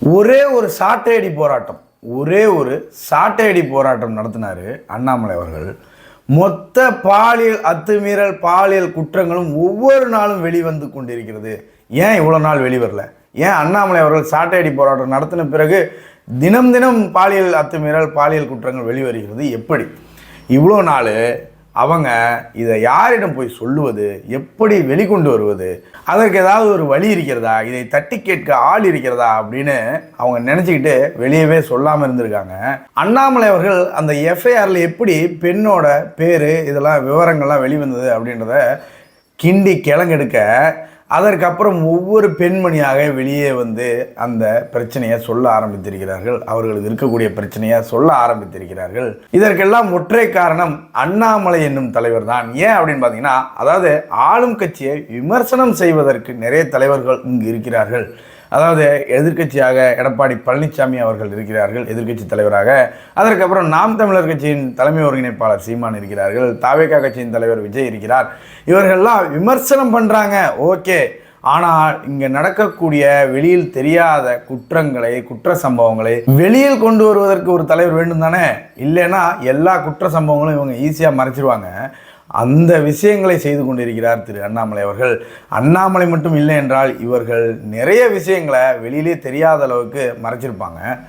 ஒரே ஒரு சாட்டையடி போராட்டம் ஒரே ஒரு சாட்டையடி போராட்டம் நடத்தினாரு அண்ணாமலை அவர்கள். மொத்த பாலியல் அத்துமீறல் பாலியல் குற்றங்களும் ஒவ்வொரு நாளும் வெளிவந்து கொண்டிருக்கிறது. ஏன் இவ்வளோ நாள் வெளிவரல? ஏன் அண்ணாமலை அவர்கள் சாட்டையடி போராட்டம் நடத்தின பிறகு தினம் தினம் பாலியல் அத்துமீறல் பாலியல் குற்றங்கள் வெளிவருகிறது? எப்படி? இவ்வளோ நாள் அவங்க இதை யாரிடம் போய் சொல்லுவது எப்படி வெளிக்கொண்டு வருவது அதற்கு ஏதாவது ஒரு வழி இருக்கிறதா இதை தட்டி கேட்க ஆள் இருக்கிறதா அப்படின்னு அவங்க நினச்சிக்கிட்டு வெளியவே சொல்லாமல் இருந்திருக்காங்க. அண்ணாமலை அவர்கள் அந்த எஃப்ஐஆரில் எப்படி பெண்ணோட பேர் இதெல்லாம் விவரங்கள்லாம் வெளிவந்தது அப்படின்றத கிண்டி கிழங்கெடுக்க அதற்கப்புறம் ஒவ்வொரு பெண்மணியாக வெளியே வந்து அந்த பிரச்சனையை சொல்ல ஆரம்பித்திருக்கிறார்கள். அவர்களுக்கு இருக்கக்கூடிய பிரச்சனையை சொல்ல ஆரம்பித்திருக்கிறார்கள். இதற்கெல்லாம் ஒற்றை காரணம் அண்ணாமலை என்னும் தலைவர் தான். ஏன் அப்படின்னு பார்த்தீங்கன்னா அதாவது ஆளும் கட்சியை விமர்சனம் செய்வதற்கு நிறைய தலைவர்கள் இங்கு இருக்கிறார்கள். அதாவது எதிர்க்கட்சியாக எடப்பாடி பழனிசாமி அவர்கள் இருக்கிறார்கள் எதிர்கட்சி தலைவராக. அதற்கப்புறம் நாம் தமிழர் கட்சியின் தலைமை ஒருங்கிணைப்பாளர் சீமான் இருக்கிறார்கள் தாவேகா கட்சியின் தலைவர் விஜய் இருக்கிறார். இவர்கள்லாம் விமர்சனம் பண்ணுறாங்க ஓகே. ஆனால் இங்கே நடக்கக்கூடிய வெளியில் தெரியாத குற்றங்களை குற்ற சம்பவங்களை வெளியில் கொண்டு வருவதற்கு ஒரு தலைவர் வேண்டும் தானே இல்லைன்னா எல்லா குற்ற சம்பவங்களும் இவங்க ஈஸியாக மறைச்சிருவாங்க. அந்த விஷயங்களை செய்து கொண்டிருக்கிறார் திரு அண்ணாமலை அவர்கள். அண்ணாமலை மட்டும் இல்லை என்றால் இவர்கள் நிறைய விஷயங்களை வெளியிலே தெரியாத அளவுக்கு மறைச்சிருப்பாங்க.